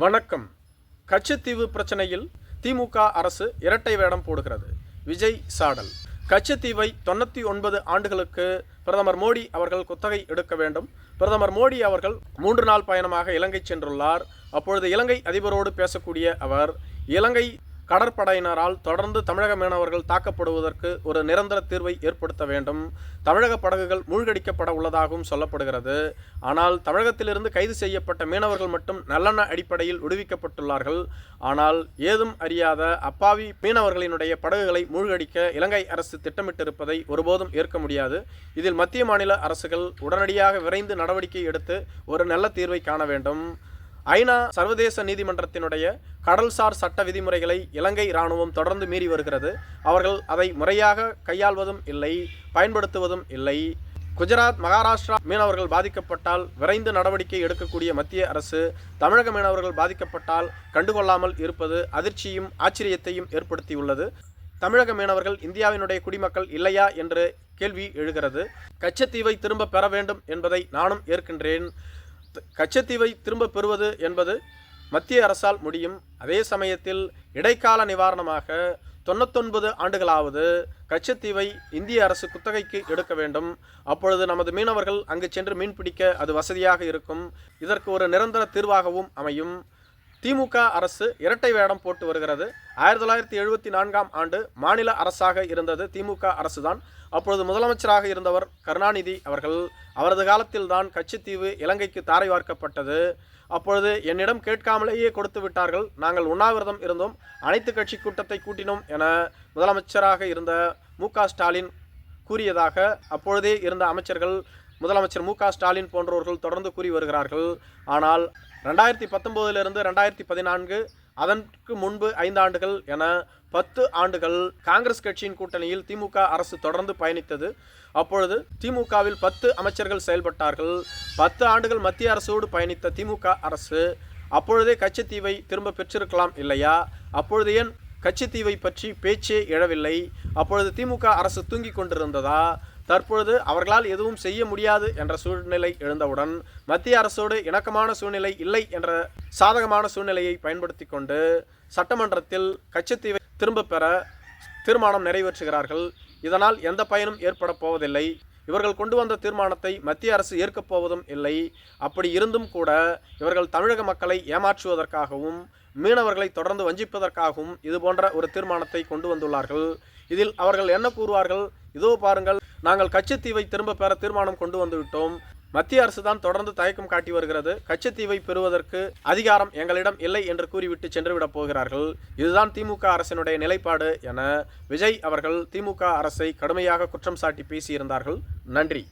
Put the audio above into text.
வணக்கம். கச்சத்தீவு பிரச்சனையில் திமுக அரசு இரட்டை வேடம் போடுகிறது. விஜய் சாடல். கச்சத்தீவை தொண்ணூற்றி ஒன்பது ஆண்டுகளுக்கு பிரதமர் மோடி அவர்கள் குத்தகை எடுக்க வேண்டும். பிரதமர் மோடி அவர்கள் மூன்று நாள் பயணமாக இலங்கை சென்றுள்ளார். அப்பொழுது இலங்கை அதிபரோடு பேசக்கூடிய அவர் இலங்கை கடற்படையினரால் தொடர்ந்து தமிழக மீனவர்கள் தாக்கப்படுவதற்கு ஒரு நிரந்தர தீர்வை ஏற்படுத்த வேண்டும். தமிழக படகுகள் மூழ்கடிக்கப்பட உள்ளதாகவும் சொல்லப்படுகிறது. ஆனால் தமிழகத்திலிருந்து கைது செய்யப்பட்ட மீனவர்கள் மட்டும் நல்லெண்ண அடிப்படையில் விடுவிக்கப்பட்டுள்ளார்கள். ஆனால் ஏதும் அறியாத அப்பாவி மீனவர்களினுடைய படகுகளை மூழ்கடிக்க இலங்கை அரசு திட்டமிட்டிருப்பதை ஒருபோதும் ஏற்க முடியாது. இதில் மத்திய மாநில அரசுகள் உடனடியாக விரைந்து நடவடிக்கை எடுத்து ஒரு நல்ல தீர்வை காண வேண்டும். ஐநா சர்வதேச நீதிமன்றத்தினுடைய கடல்சார் சட்ட விதிமுறைகளை இலங்கை இராணுவம் தொடர்ந்து மீறி வருகிறது. அவர்கள் அதை முறையாக கையாள்வதும் இல்லை பயன்படுத்துவதும் இல்லை. குஜராத் மகாராஷ்டிரா மீனவர்கள் பாதிக்கப்பட்டால் விரைந்து நடவடிக்கை எடுக்கக்கூடிய மத்திய அரசு தமிழக மீனவர்கள் பாதிக்கப்பட்டால் கண்டுகொள்ளாமல் இருப்பது அதிர்ச்சியும் ஆச்சரியத்தையும் ஏற்படுத்தியுள்ளது. தமிழக மீனவர்கள் இந்தியாவினுடைய குடிமக்கள் இல்லையா என்று கேள்வி எழுகிறது. கச்சத்தீவை திரும்ப பெற வேண்டும் என்பதை நானும் ஏற்கின்றேன். கச்சத்தீவை திரும்ப பெறுவது என்பது மத்திய அரசால் முடியும். அதே சமயத்தில் இடைக்கால நிவாரணமாக தொண்ணூத்தொன்பது ஆண்டுகளாவது கச்சத்தீவை இந்திய அரசு குத்தகைக்கு எடுக்க வேண்டும். அப்பொழுது நமது மீனவர்கள் அங்கு சென்று மீன்பிடிக்க அது வசதியாக இருக்கும். இதற்கு ஒரு நிரந்தர தீர்வாகவும் அமையும். திமுக அரசு இரட்டை வேடம் போட்டு வருகிறது. ஆயிரத்தி தொள்ளாயிரத்தி எழுபத்தி நான்காம் ஆண்டு மாநில அரசாக இருந்தது திமுக அரசுதான். அப்பொழுது முதலமைச்சராக இருந்தவர் கருணாநிதி அவர்கள். அவரது காலத்தில் தான் கட்சித்தீவு இலங்கைக்கு தாரை வார்க்கப்பட்டது. அப்பொழுது என்னிடம் கேட்காமலேயே கொடுத்து விட்டார்கள். நாங்கள் உண்ணாவிரதம் இருந்தோம். அனைத்து கட்சி கூட்டத்தை கூட்டினோம் என முதலமைச்சராக இருந்த மு க ஸ்டாலின் கூறியதாக அப்பொழுதே இருந்த அமைச்சர்கள் முதலமைச்சர் மு ஸ்டாலின் போன்றவர்கள் தொடர்ந்து கூறி வருகிறார்கள். ஆனால் ரெண்டாயிரத்தி பத்தொம்போதிலிருந்து ரெண்டாயிரத்தி பதினான்கு அதற்கு முன்பு ஐந்து ஆண்டுகள் என பத்து ஆண்டுகள் காங்கிரஸ் கட்சியின் கூட்டணியில் திமுக அரசு தொடர்ந்து பயணித்தது. அப்பொழுது திமுகவில் பத்து அமைச்சர்கள் செயல்பட்டார்கள். பத்து ஆண்டுகள் மத்திய அரசோடு பயணித்த திமுக அரசு அப்பொழுதே கச்சத்தீவை திரும்ப பெற்றிருக்கலாம் இல்லையா? அப்பொழுது ஏன் கச்சத்தீவை பற்றி பேச்சே எழவில்லை. அப்பொழுது திமுக அரசு தூங்கிக் கொண்டிருந்ததா? தற்பொழுது அவர்களால் எதுவும் செய்ய முடியாது என்ற சூழ்நிலை எழுந்தவுடன் மத்திய அரசோடு இணக்கமான சூழ்நிலை இல்லை என்ற சாதகமான சூழ்நிலையை பயன்படுத்தி கொண்டு சட்டமன்றத்தில் கச்சத்தீவை திரும்பப் பெற தீர்மானம் நிறைவேற்றுகிறார்கள். இதனால் எந்த பயனும் ஏற்பட போவதில்லை. இவர்கள் கொண்டு வந்த தீர்மானத்தை மத்திய அரசு ஏற்கப் போவதும் இல்லை. அப்படி இருந்தும் கூட இவர்கள் தமிழக மக்களை ஏமாற்றுவதற்காகவும் மீனவர்களை தொடர்ந்து வஞ்சிப்பதற்காகவும் இது போன்ற ஒரு தீர்மானத்தை கொண்டு வந்துள்ளார்கள். இதில் அவர்கள் என்ன கூறுவார்கள்? இதோ பாருங்கள் நாங்கள் கச்சத்தீவை திரும்ப பெற தீர்மானம் கொண்டு வந்துவிட்டோம் மத்திய அரசு தான் தொடர்ந்து தயக்கம் காட்டி வருகிறது. கச்சத்தீவை பெறுவதற்கு அதிகாரம் எங்களிடம் இல்லை என்று கூறிவிட்டு சென்றுவிடப் போகிறார்கள். இதுதான் திமுக அரசினுடைய நிலைப்பாடு என விஜய் அவர்கள் திமுக அரசை கடுமையாக குற்றம் சாட்டி பேசியிருந்தார்கள். நன்றி.